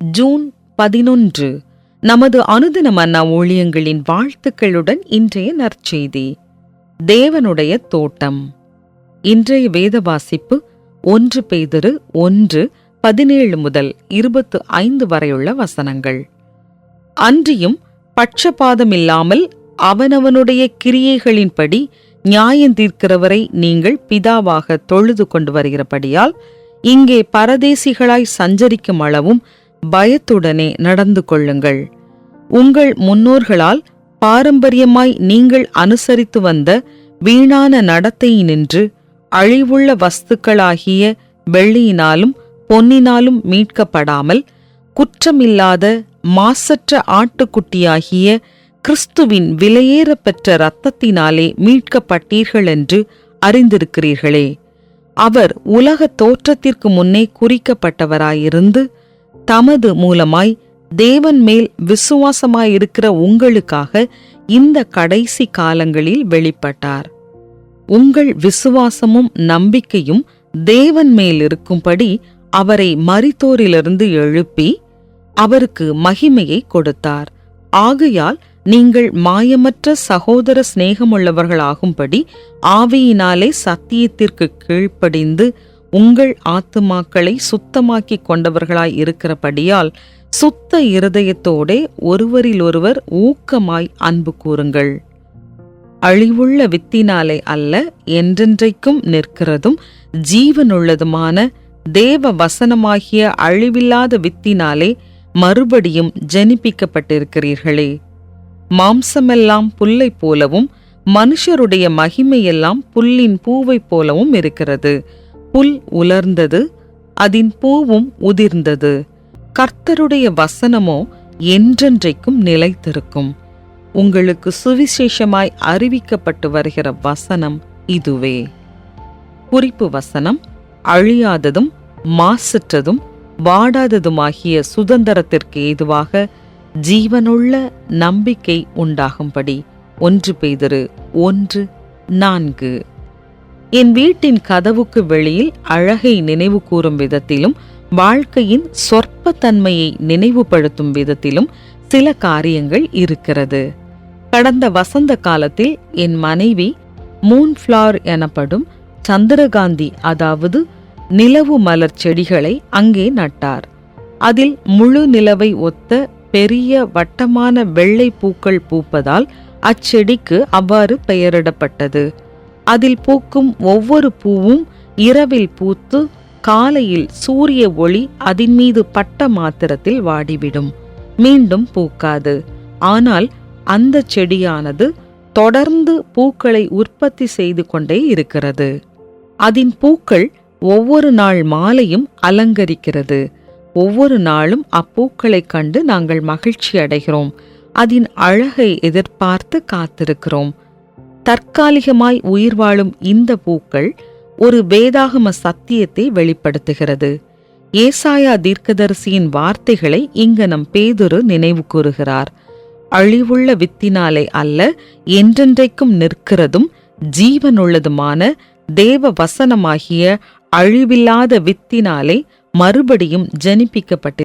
June பதினொன்று நமது அனுதின மன்னா ஊழியங்களின் வாழ்த்துக்களுடன் இன்றைய நற்செய்தி தேவனுடைய தோட்டம். இன்றைய வேத வாசிப்பு ஒன்று பேதிரு ஒன்று பதினேழு முதல் இருபத்து ஐந்து வரையுள்ள வசனங்கள். அன்றியும் பட்சபாதமில்லாமல் அவனவனுடைய கிரியைகளின்படி நியாயந்தீர்க்கிறவரை நீங்கள் பிதாவாக தொழுது கொண்டு வருகிறபடியால் இங்கே பரதேசிகளாய் சஞ்சரிக்கும் அளவும் பயத்துடனே நடந்து கொள்ளுங்கள். உங்கள் முன்னோர்களால் பாரம்பரியமாய் நீங்கள் அனுசரித்து வந்த வீணான நடத்தையினின்று அழிவுள்ள வஸ்துக்களாகிய வெள்ளியினாலும் பொன்னினாலும் மீட்கப்படாமல் குற்றமில்லாத மாசற்ற ஆட்டுக்குட்டியாகிய கிறிஸ்துவின் விலையேறப்பெற்ற இரத்தத்தினாலே மீட்கப்பட்டீர்கள் என்று அறிந்திருக்கிறீர்களே. அவர் உலக தோற்றத்திற்கு முன்னே குறிக்கப்பட்டவராயிருந்து தமது மூலமாய் தேவன் மேல் விசுவாசமாயிருக்கிற உங்களுக்காக இந்த கடைசி காலங்களில் வெளிப்பட்டார். உங்கள் விசுவாசமும் நம்பிக்கையும் தேவன் மேல் இருக்கும்படி அவரை மரித்தோரிலிருந்து எழுப்பி அவருக்கு மகிமையை கொடுத்தார். ஆகையால் நீங்கள் மாயமற்ற சகோதர சிநேகமுள்ளவர்களாகும்படி ஆவியினாலே சத்தியத்திற்கு கீழ்ப்படிந்து உங்கள் ஆத்துமாக்களை சுத்தமாக்கிக் கொண்டவர்களாய் இருக்கிறபடியால் சுத்த இருதயத்தோடே ஒருவரிலொருவர் ஊக்கமாய் அன்பு கூறுங்கள். அழிவுள்ள வித்தினாலே அல்ல என்றென்றைக்கும் நிற்கிறதும் ஜீவனுள்ளதுமான தேவ வசனமாகிய அழிவில்லாத வித்தினாலே மறுபடியும் ஜனிப்பிக்கப்பட்டிருக்கிறீர்களே. மாம்சமெல்லாம் புல்லைப் போலவும் மனுஷருடைய மகிமையெல்லாம் புல்லின் பூவைப் போலவும் இருக்கிறது. புல் உலர்ந்தது அதன் பூவும் உதிர்ந்தது. கர்த்தருடைய வசனமோ என்றென்றைக்கும் நிலைத்திருக்கும். உங்களுக்கு சுவிசேஷமாய் அறிவிக்கப்பட்டு வருகிற வசனம் இதுவே. குறிப்பு வசனம் அழியாததும் மாசற்றதும் வாடாததுமாகிய சுதந்திரத்திற்கு ஏதுவாக ஜீவனுள்ள நம்பிக்கை உண்டாகும்படி. ஒன்று பெய்தரு ஒன்று நான்கு. என் வீட்டின் கதவுக்கு வெளியில் அழகை நினைவு கூறும் விதத்திலும் வாழ்க்கையின் சொற்பத்தன்மையை நினைவுபடுத்தும் விதத்திலும் சில காரியங்கள் இருக்கிறது. கடந்த வசந்த காலத்தில் என் மனைவி மூன்ஃப்ளவர் எனப்படும் சந்திரகாந்தி அதாவது நிலவு மலர் செடிகளை அங்கே நட்டார். அதில் முழு நிலவை ஒத்த பெரிய வட்டமான வெள்ளை பூக்கள் பூப்பதால் அச்செடிக்கு அவ்வாறு பெயரிடப்பட்டது. அதில் பூக்கும் ஒவ்வொரு பூவும் இரவில் பூத்து காலையில் சூரிய ஒளி அதன் மீது பட்ட மாத்திரத்தில் வாடிவிடும். மீண்டும் பூக்காது. ஆனால் அந்த செடியானது தொடர்ந்து பூக்களை உற்பத்தி செய்து கொண்டே இருக்கிறது. அதன் பூக்கள் ஒவ்வொரு நாள் மாலையும் அலங்கரிக்கிறது. ஒவ்வொரு நாளும் அப்பூக்களைக் கண்டு நாங்கள் மகிழ்ச்சி அடைகிறோம். அதன் அழகை எதிர்பார்த்து காத்திருக்கிறோம். தற்காலிகமாய் உயிர் வாழும் இந்த பூக்கள் ஒரு வேதாகம சத்தியத்தை வெளிப்படுத்துகிறது. ஏசாயா தீர்க்கதரிசியின் வார்த்தைகளை இங்கு நம் பேதுரு நினைவு கூறுகிறார். அழிவுள்ள வித்தினாலே அல்ல என்றென்றைக்கும் நிற்கிறதும் ஜீவனுள்ளதுமான தேவ வசனமாகிய அழிவில்லாத வித்தினாலே மறுபடியும் ஜனிப்பிக்கப்பட்டு